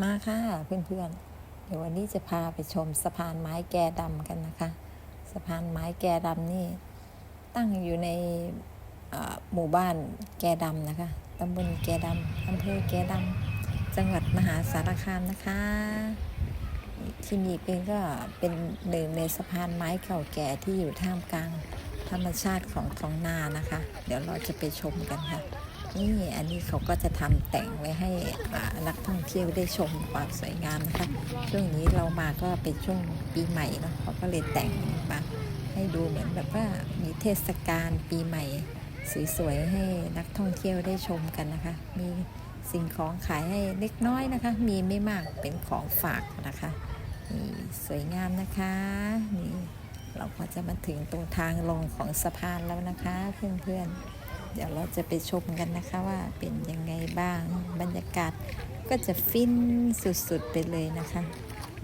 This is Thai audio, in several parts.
มาค่ะเพื่อนๆ เดี๋ยววันนี้จะพาไปชมสะพานไม้แกดำกันนะคะ สะพานไม้แกดำนี่ ตั้งอยู่ในหมู่บ้านแกดำนะคะตำบลแกดำอำเภอแกดำจังหวัดมหาสารคามนะคะ ที่นี่เป็นก็เป็นหนึ่งในสะพานไม้เก่าแก่ที่อยู่ท่ามกลางธรรมชาติของท้องนานะคะ เดี๋ยวเราจะไปชมกันค่ะ นี่อันนี้เขาก็จะทำแต่งไว้ให้อานักท่องเที่ยวได้ชมความสวยงามนะคะ ช่วงนี้เรามาก็เป็นช่วงปีใหม่เนาะเขาก็เลยแต่งมาให้ดูเหมือนแบบว่ามีเทศกาลปีใหม่สวยๆให้นักท่องเที่ยวได้ชมกันนะคะ มีสิ่งของขายให้เล็กน้อยนะคะ มีไม่มากเป็นของฝากนะคะนี่สวยงามนะคะนี่เราก็จะมาถึงตรงทางลงของสะพานแล้วนะคะเพื่อนๆ เดี๋ยวเราจะไปชมกันนะคะว่าเป็นยังไงบ้าง บรรยากาศก็จะฟินสุดๆไปเลยนะคะ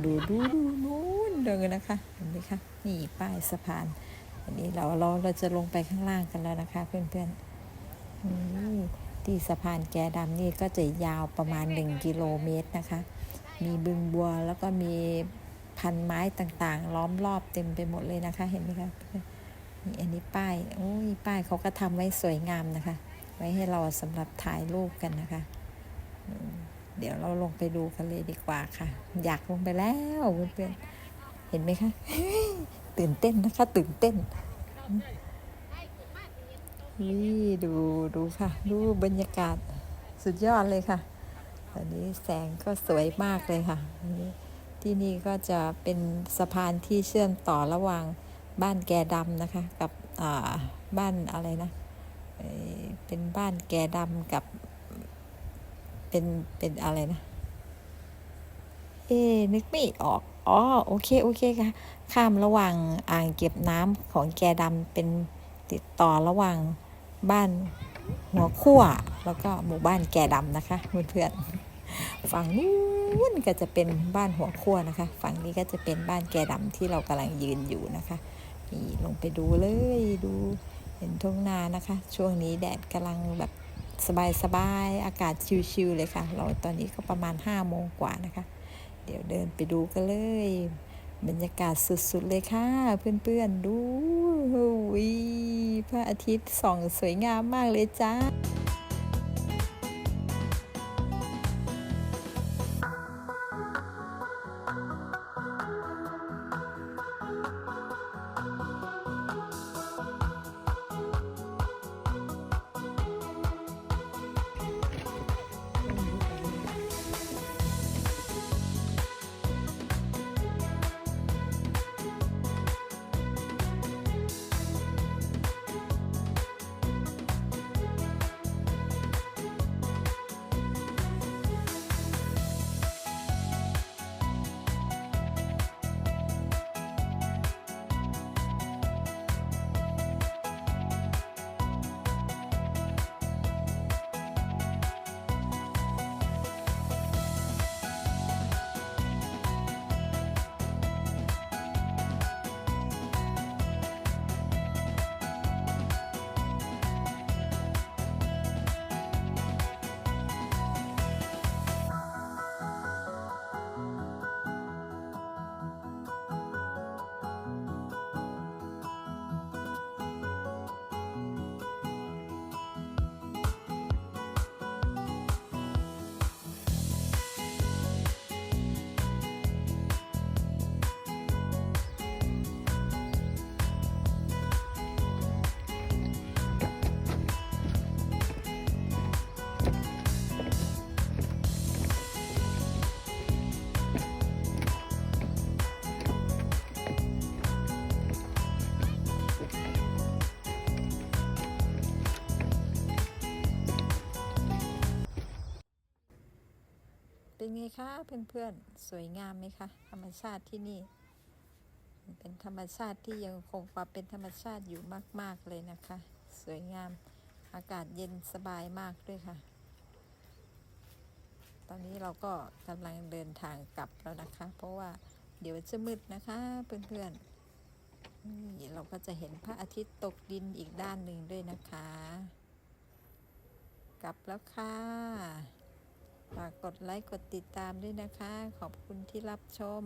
ดูดูดูนู้นเดินนะคะเห็นไหมคะนี่ป้ายสะพานอันนี้เราเราเราจะลงไปข้างล่างกันแล้วนะคะ เพื่อนๆนี่ที่สะพานแกดำนี่ก็จะยาวประมาณ 1 กิโลเมตรนะคะ มีบึงบัวแล้วก็มีพันไม้ต่างๆ ล้อมรอบเต็มไปหมดเลยนะคะ เห็นไหมคะเพื่อน อันนี้ป้ายโอ้ยป้ายเขาก็ทำไว้สวยงามนะคะ ไว้ให้เราสำหรับถ่ายรูปกันนะคะ เดี๋ยวเราลงไปดูกันเลยดีกว่าค่ะ อยากลงไปแล้วเพื่อนๆเห็นไหมคะ ตื่นเต้นนะคะ ตื่นเต้นนี่ดูดูค่ะ ดูบรรยากาศสุดยอดเลยค่ะตอนนี้แสงก็สวยมากเลยค่ะ ที่นี่ก็จะเป็นสะพานที่เชื่อมต่อระหว่าง บ้านแกดำนะคะ กับอ่าบ้านอะไรนะเป็นบ้านแกดำกับ เป็นเป็นอะไรนะ เอ๊นึกไม่ออกอ๋อโอเคโอเคค่ะ ข้ามระหว่างอ่างเก็บน้ำของแกดำเป็นติดต่อระหว่างบ้านหัวขั้วแล้วก็หมู่บ้านแกดำนะคะเพื่อนๆฝั่งนู้นก็จะเป็นบ้านหัวขั้วนะคะ ฝั่งนี้ก็จะเป็นบ้านแกดำที่เรากำลังยืนอยู่นะคะ นี่ลงไปดูเลยดูเห็นทุ่งนานะคะ ช่วงนี้แดดกำลังแบบสบายๆอากาศชิวๆเลยค่ะ เราตอนนี้ก็ประมาณ5้าโมงกว่านะคะ เดี๋ยวเดินไปดูกันเลย บรรยากาศสุดๆเลยค่ะ เพื่อนๆดูวิพระอาทิตย์ส่องสวยงามมากเลยจ้า คะเพื่อนๆ สวยงามไหมคะ ธรรมชาติที่นี่ เป็นธรรมชาติที่ยังคงความเป็นธรรมชาติอยู่มาก ๆเลยนะคะ สวยงามอากาศเย็นสบายมากด้วยค่ะ ตอนนี้เราก็กำลังเดินทางกลับแล้วนะคะ เพราะว่าเดี๋ยวจะมืดนะคะเพื่อนๆนี่เราก็จะเห็นพระอาทิตย์ตกดินอีกด้านหนึ่งด้วยนะคะ กลับแล้วค่ะ ฝากกดไลค์กดติดตามด้วยนะคะ ขอบคุณที่รับชม